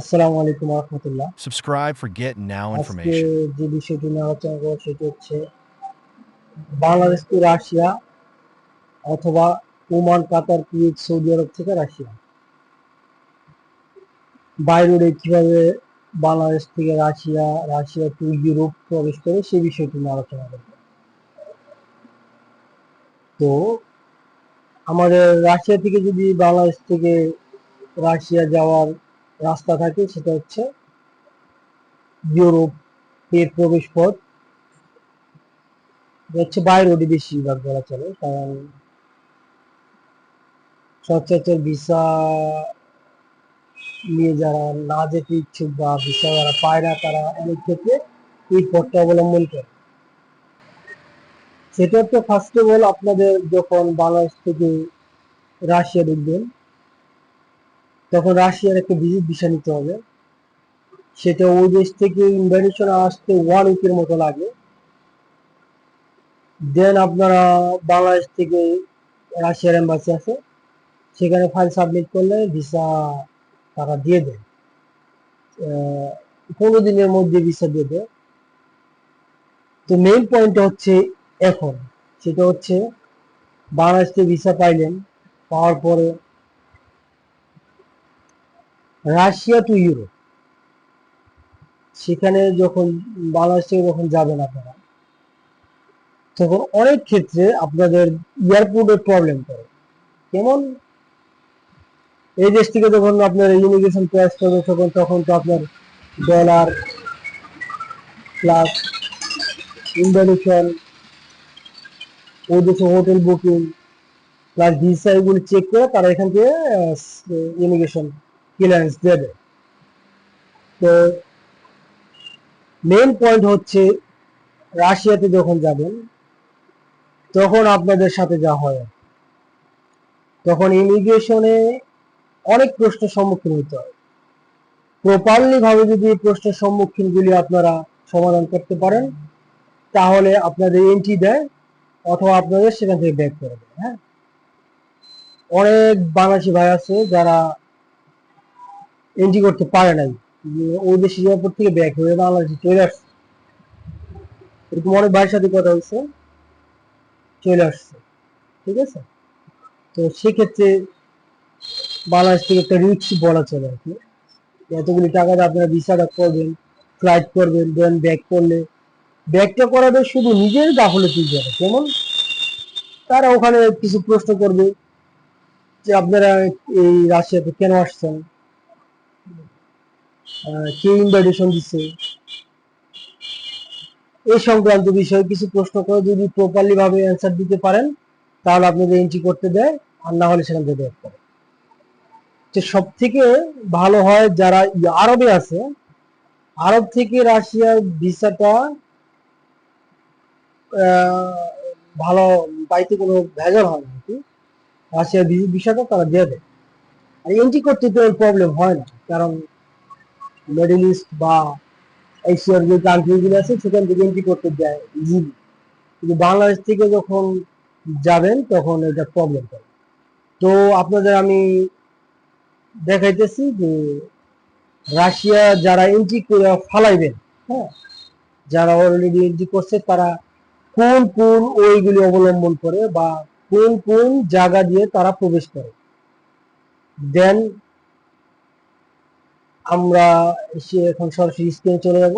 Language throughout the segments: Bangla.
আসসালামু আলাইকুম রহমতুল্লাহ। Subscribe for Get Now আজকে information. যে বিষয়টি নিয়ে আলোচনা করব সেটি হচ্ছে বাংলাদেশ টু রাশিয়া অথবা Oman Qatar Kuwait Saudi Arab থেকে রাশিয়া? বাই রোডে কীভাবে বাংলাদেশ থেকে রাশিয়া রাশিয়া টু ইউরোপ প্রবেশ করে সেই বিষয়টি নিয়ে আলোচনা করব। তো আমাদের রাশিয়া থেকে যদি বাংলাদেশ থেকে রাশিয়া যাওয়ার রাস্তা থাকে, সেটা হচ্ছে ইউরোপ এর প্রবেশ পথ। হচ্ছে বাই রোডে বেশিরভাগ বলা চলে, কারণ সচরাচর ভিসা নিয়ে যারা না যেতে ইচ্ছুক বা ভিসা যারা পায় না, তারা অনেক ক্ষেত্রে এই পথটা অবলম্বন করে। সেটা তো ফার্স্ট অফ অল আপনাদের যখন বাংলাদেশ থেকে রাশিয়া ঢুকবেন তখন রাশিয়ার একটা ভিজিট ভিসা নিতে হবে। সেটা ওই দেশ থেকে ইনভাইটেশন আসতে ওয়ান উইকের মতো লাগে। দেন আপনারা বাংলাদেশ থেকে রাশিয়ার এম্বাসি আছে সেখানে ফাইল সাবমিট করলে ভিসা তারা দিয়ে দেয়। পনেরো দিনের মধ্যে ভিসা দিয়ে দেয়। তো মেইন পয়েন্ট হচ্ছে এখন। সেটা হচ্ছে বাংলাদেশ থেকে ভিসা পাইলেন, পাওয়ার পরে রাশিয়া টু ইউরোপ সেখানে যখন বাংলাদেশ থেকে যখন যাবেন আপনারা, তখন অনেক ক্ষেত্রে আপনাদের এয়ারপোর্টের প্রবলেম করে কেমন? এই দেশ থেকে যখন আপনার ইমিগ্রেশন ক্রাশ করবে, তখন তখন তো আপনার ডলার প্লাস ইনভাইটেশন ওই দেশে হোটেল বুকিং প্লাস ভিসা এগুলো চেক করে তারা এখান থেকে ইমিগ্রেশন ক্লিয়ারেন্স দেবে তো মেন পয়েন্ট হচ্ছে রাশিয়াতে যখন যাবেন, তখন আপনাদের সাথে যা হয়। তখন ইমিগ্রেশনে অনেক প্রশ্নের সম্মুখীন হতে হয়। প্রপারলি ভাবে যদি এই প্রশ্নের সম্মুখীনগুলি আপনারা সমাধান করতে পারেন, তাহলে আপনাদের এন্ট্রি দেয় অথবা আপনাদের সেখান থেকে ব্যাক করে দেয় হ্যাঁ? অনেক বাংলাদেশি ভাই আছে যারা এন্ট্রি করতে পারে নাই। ওই দেশে যাওয়ার পর থেকে ব্যাক হয়ে বাংলাদেশে চলে আসছে। এরকম অনেক ভাইয়ের সাথে কথা হয়েছে, চলে আসছে। ঠিক আছে? তো সেক্ষেত্রে বাংলাদেশ থেকে একটা রিক্স বলা চলে আর কি। এতগুলি টাকা দিয়ে আপনারা ভিসাটা করবেন ফ্লাইট করবেন দেন ব্যাক করলে। ব্যাকটা করাবে শুধু নিজের গাফলতি যাবে কেমন তারা ওখানে কিছু প্রশ্ন করবে যে আপনারা এই রাশিয়াতে কেন আসছেন? কে ইনভাইটেশন দিচ্ছে এই সংক্রান্ত বিষয়ে কিছু প্রশ্ন করে যদি প্রপারলি ভাবে অ্যান্সার দিতে পারেন, তাহলে আপনাদের এন্ট্রি করতে দেয়, আর না হলে সেখান থেকে করে তো সব থেকে ভালো হয় যারা আরবে আছে, আরব থেকে রাশিয়ার ভিসাটা ভালো পাইতে কোনো ভেজাল হয় না কি রাশিয়ার ভিসাটা তারা দিয়ে দেয়। আর এন্ট্রি করতে তো প্রবলেম হয় না, কারণ মিডল ইস্ট বা এশিয়ার যে কান্ট্রিগুলো আছে, সেখান থেকে এন্ট্রি করতে দেয় ইজিলি কিন্তু বাংলাদেশ থেকে যখন যাবেন, তখন এটা প্রবলেম করে তো আপনাদের আমি দেখাইতেছি যে রাশিয়া যারা এন্ট্রি করে ফালাইবেন হ্যাঁ যারা অলরেডি এন্ট্রি করছে, তারা কোন কোন ওইগুলি অবলম্বন করে বা কোন কোন জায়গা দিয়ে তারা প্রবেশ করে। দেন আমরা এসে এখন সরাসরি স্ক্রিনে চলে যাব।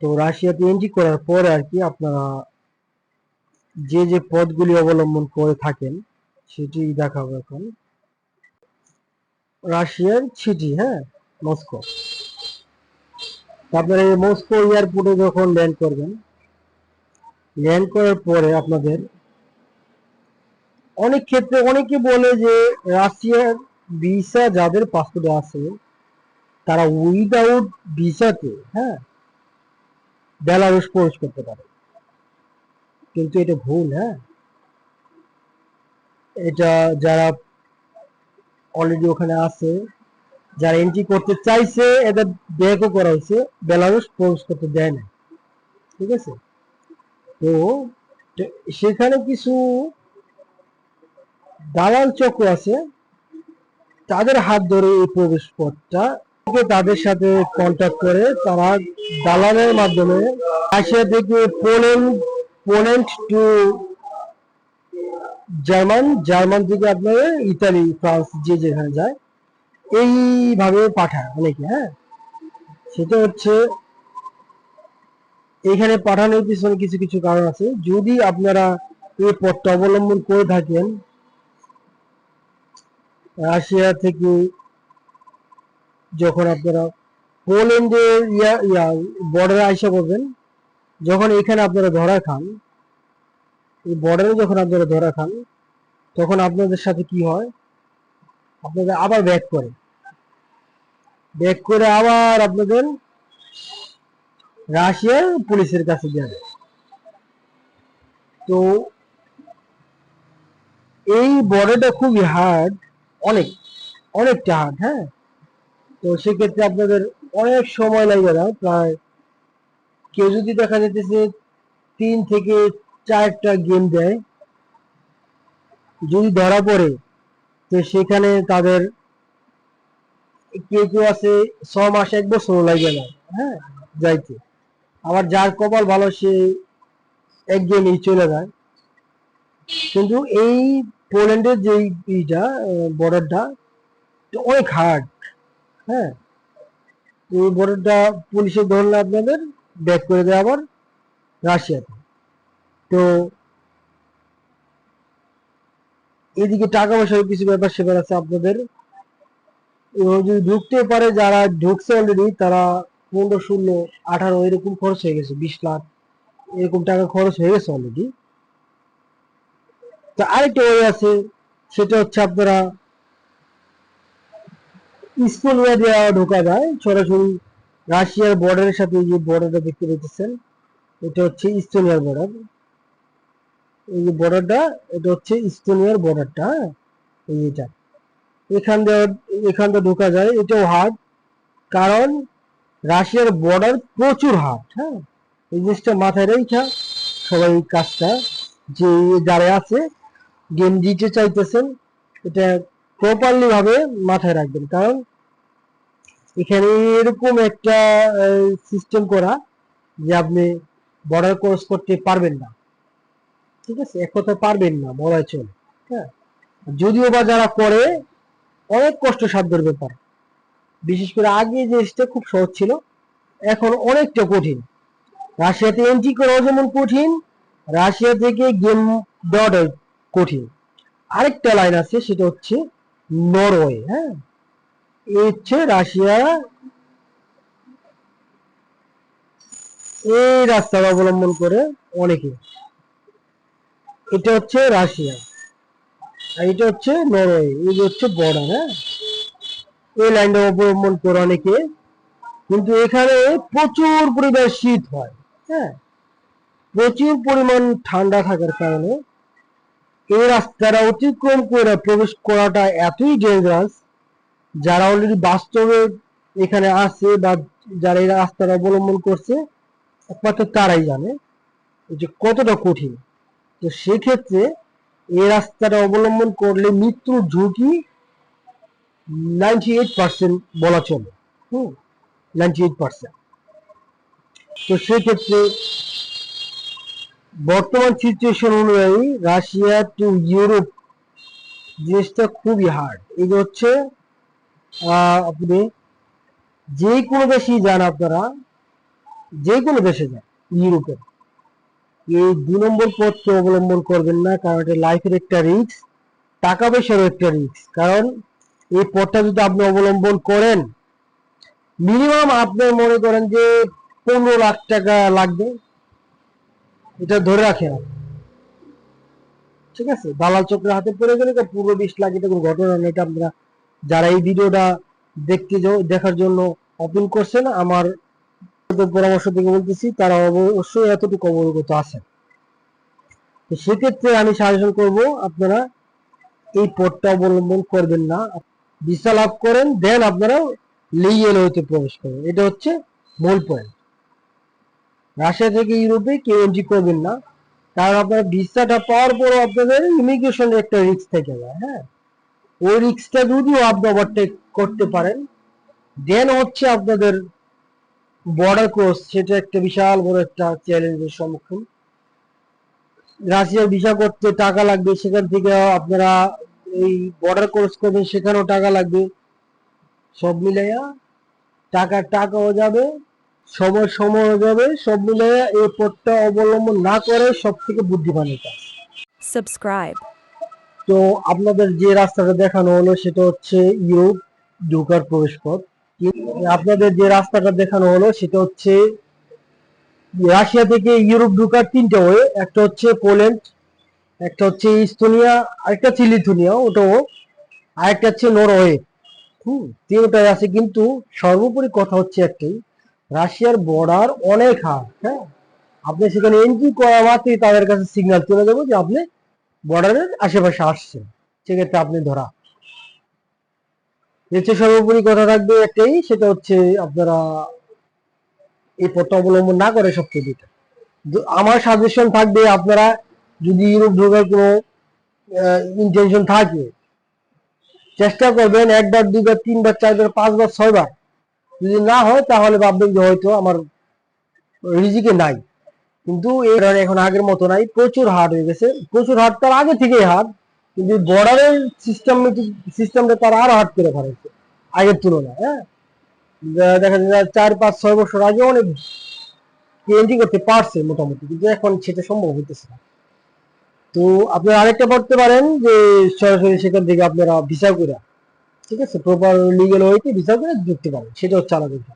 তো রাশিয়াতে এন্ট্রি করার পরে আর কি আপনারা যে যে পদগুলি অবলম্বন করে থাকেন, সেটি দেখাবো এখন। রাশিয়ার সিটি হ্যাঁ মস্কো। আপনারা এই মস্কো এয়ারপোর্টে যখন ল্যান্ড করবেন, ল্যান্ড করার পরে আপনাদের অনেক ক্ষেত্রে অনেকে বলে যে রাশিয়ার ভিসা যাদের পাসপোর্টে আছে, তারা উইদাউট ভিসাতে হ্যাঁ বেলারুশ প্রবেশ করতে পারে। কিন্তু এটা ভুল হ্যাঁ। এটা যারা অলরেডি ওখানে আছে, যারা এন্ট্রি করতে চাইছে, এদের ব্যাকও করা হয়েছে বেলারুশ প্রবেশ করতে দেয় না ঠিক আছে? তো, সেখানে কিছু দালাল চক্র আছে তাদের হাত ধরে এই প্রবেশ পথটা তাদের সাথে কন্ট্যাক্ট করে তারা দালালের মাধ্যমে রাশিয়া থেকে Poland Poland to German German থেকে আপনার ইতালি ফ্রান্স যে যেখানে যায়, এইভাবে পাঠায় অনেকে হ্যাঁ? সেটা হচ্ছে এখানে পাঠানোর পিছনে কিছু কিছু কারণ আছে। যদি আপনারা এই পথটা অবলম্বন করে থাকেন রাশিয়া থেকে যখন আপনারা পোল্যান্ডের ইয়া ইয়া বর্ডারে আইসা করবেন যখন এখানে আপনারা ধরা খান, এই বর্ডারে যখন আপনারা ধরা খান, তখন আপনাদের সাথে কি হয়? আপনাদের আবার ব্যাক করে। ব্যাক করে আবার আপনাদের রাশিয়ার পুলিশের কাছে যাবে। তো এই বর্ডারটা খুবই হার্ড অনেক অনেকটা হার্ড হ্যাঁ? তো সেক্ষেত্রে আপনাদের অনেক সময় লাগে না, প্রায় কেউ যদি দেখা যেতেছে তিন থেকে চারটা গেম দেয়, যদি ধরা পড়ে, তো সেখানে তাদের কেউ কেউ আছে ছ মাস, এক বছর লাগে না হ্যাঁ? যাইতে। আবার যার কপাল ভালো, সে এক গেমেই চলে যায়। কিন্তু এই পোল্যান্ডের যে ইটা বর্ডারটা অনেক হার্ড হ্যাঁ? এই বর্ডারটা পুলিশে ধরলে আপনাদের ব্যাক করে দেয় আবার রাশিয়াতে। তো এদিকে টাকা পয়সার কিছু ব্যাপার সেবার আছে আপনাদের। যদি ঢুকতে পারে যারা ঢুকছে অলরেডি তারা পনেরো, ষোলো, আঠারো, এরকম খরচ হয়ে গেছে, বিশ লাখ, এরকম টাকা খরচ হয়ে গেছে অলরেডি তো আরেকটা ওয়ে আছে, সেটা হচ্ছে আপনারা ইস্তোনিয়া দেওয়া ঢোকা যায়, সরাসরি রাশিয়ার বর্ডারের সাথে যে বর্ডারটা দেখতে পেতেছেন এটা হচ্ছে ইস্তোনিয়ার বর্ডার এই যে বর্ডারটা এটা হচ্ছে ইস্তোনিয়ার বর্ডারটা এই এটা। এখান দিয়ে এখান দিয়ে ঢোকা যায়, এটাও হার্ড কারণ রাশিয়ার বর্ডার প্রচুর হার্ড হ্যাঁ? এই জিনিসটা মাথায় রেখা সবাই কাজটা, যে যারা আছে গেম দিতে চাইতেছেন, এটা প্রপারলি ভাবে মাথায় রাখবেন। কারণ এখানে এরকম একটা সিস্টেম করা যে আপনি বর্ডার ক্রস করতে পারবেন না। ঠিক আছে? এক কথায় পারবেন না বলা চলে। হ্যাঁ? যদিও বা যারা করে, অনেক কষ্টসাধ্যের ব্যাপার। বিশেষ করে আগে জিনিসটা খুব সহজ ছিল, এখন অনেকটা কঠিন। রাশিয়াতে এন্ট্রি করাও যেমন কঠিন, রাশিয়া থেকে গেম দেওয়াটা কঠিন। আরেকটা লাইন আছে, সেটা হচ্ছে নরওয়ে হ্যাঁ? এই হচ্ছে রাশিয়া। এই রাস্তা অবলম্বন করে অনেকে। এটা হচ্ছে রাশিয়া। আর এটা হচ্ছে নরওয়ে, এই যে হচ্ছে বর্ডার হ্যাঁ? এই লাইনটা অবলম্বন করে অনেকে। কিন্তু এখানে প্রচুর পরিমাণ শীত হয় হ্যাঁ? প্রচুর পরিমাণ ঠান্ডা থাকার কারণে এই রাস্তাটা অতিক্রম করে প্রবেশ করাটা এতই ডেঞ্জারাস যারা অলরেডি বাস্তবে এখানে আছে বা যারা এই রাস্তাটা অবলম্বন করছে, একমাত্র তারাই জানে যে কতটা কঠিন। তো সেক্ষেত্রে এই রাস্তাটা অবলম্বন করলে মৃত্যুর ঝুঁকি নাইনটি এইট পার্সেন্ট বলা চলে। হুম নাইনটি এইট পার্সেন্ট তো সেক্ষেত্রে বর্তমান সিচুয়েশন অনুযায়ী রাশিয়া টু ইউরোপ জিনিসটা খুবই হার্ড এই যে হচ্ছে আপনি যে কোনো দেশেই যান আপনারা, যে কোনো দেশে যান, ইউরোপে। এই দু নম্বর পথকে অবলম্বন করবেন না, কারণ এটা লাইফের একটা রিস্ক টাকা পয়সারও একটা রিস্ক কারণ এই পথটা যদি আপনি অবলম্বন করেন মিনিমাম আপনি মনে করেন যে পনেরো লাখ টাকা লাগবে। এটা ধরে রাখেন আপনি। ঠিক আছে? দালাল চক্রের হাতে পড়ে গেলে তো পুরো বিশ লাখ এটা কোনো ঘটনা নেই এটা আপনারা যারা এই ভিডিওটা দেখতে দেখার জন্য অপিল করছেন, আমার পরামর্শ থেকে বলতেছি, তারা অবশ্যই এতটুকু অবগত আছেন। তো সেক্ষেত্রে আমি সাজেশন করব, আপনারা এই পথটা অবলম্বন করবেন না। ভিসা লাভ করেন, দেন আপনারা লিগেল হইতে প্রবেশ করেন। এটা হচ্ছে মূল পয়েন্ট রাশিয়া থেকে ইউরোপে কেউ এন্ট্রি করবেন না। কারণ আপনার ভিসাটা পাওয়ার পরও আপনাদের ইমিগ্রেশনের একটা রিস্ক থেকে যায় হ্যাঁ? ওই রিক্সটা যদিও আপনি ওভারটেক করতে পারেন দেন হচ্ছে আপনাদের বর্ডার ক্রস সেটা একটা বিশাল বড় একটা চ্যালেঞ্জের সম্মুখীন। রাশিয়ার ভিসা করতে টাকা লাগবে, সেখান থেকে আপনারা এই বর্ডার ক্রস করবেন, সেখানেও টাকা লাগবে। সব মিলাইয়া টাকার টাকাও যাবে সময় সময় যাবে সব মিলে এই পথটা অবলম্বন না করে সব থেকে বুদ্ধিমানের কাজ subscribe, তো আপনাদের যে রাস্তাটা দেখানো হলো সেটা হচ্ছে ইউরোপ ঢোকার প্রবেশ পথ আপনাদের যে রাস্তাটা দেখানো হলো সেটা হচ্ছে রাশিয়া থেকে ইউরোপ ঢোকার তিনটা ওয়ে একটা হচ্ছে পোল্যান্ড একটা হচ্ছে ইস্তোনিয়া আরেকটা হচ্ছে লিথুনিয়া ওটাও আরেকটা হচ্ছে নরওয়ে। হুম তিনটাই আছে কিন্তু সর্বোপরি কথা হচ্ছে একটাই রাশিয়ার বর্ডার অনেক হার হ্যাঁ? আপনি সেখানে এন্ট্রি করা মাত্রই তাদের কাছে সিগন্যাল চলে যাব যে আপনি বর্ডারের আশেপাশে আসছেন। সেক্ষেত্রে আপনি ধরা। চেয়ে সর্বোপরি কথা থাকবে একটাই, সেটা হচ্ছে আপনারা এই পথটা অবলম্বন না করে সবচেয়ে যেটা আমার সাজেশন থাকবে আপনারা যদি ইউরোপ ঢোকার কোনো ইন্টেনশন থাকে, চেষ্টা করবেন একবার দুইবার তিনবার চারবার পাঁচবার ছয়বার যদি না হয়, তাহলে ভাববেন যে হয়তো আমার রিজিকে নাই। কিন্তু এই ধরনের এখন আগের মতো নাই, প্রচুর হার্ড হয়ে গেছে। প্রচুর হার্ড তার আগে থেকেই হার্ড কিন্তু বর্ডারের সিস্টেম সিস্টেমটা তারা আরও হার্ড করে ফেলেছে, আগের তুলনায় হ্যাঁ? দেখা যায় চার, পাঁচ, ছয় বছর আগে অনেক এন্ট্রি করতে পারছে মোটামুটি, কিন্তু এখন সেটা সম্ভব হইতেছে না। তো আপনারা আরেকটা করতে পারেন যে সরাসরি সেখান থেকে আপনারা ভিসা করে ঠিক আছে প্রপার লিগেল ওয়েতে বিচার করে ঢুকতে পারেন সেটা হচ্ছে আলাদা।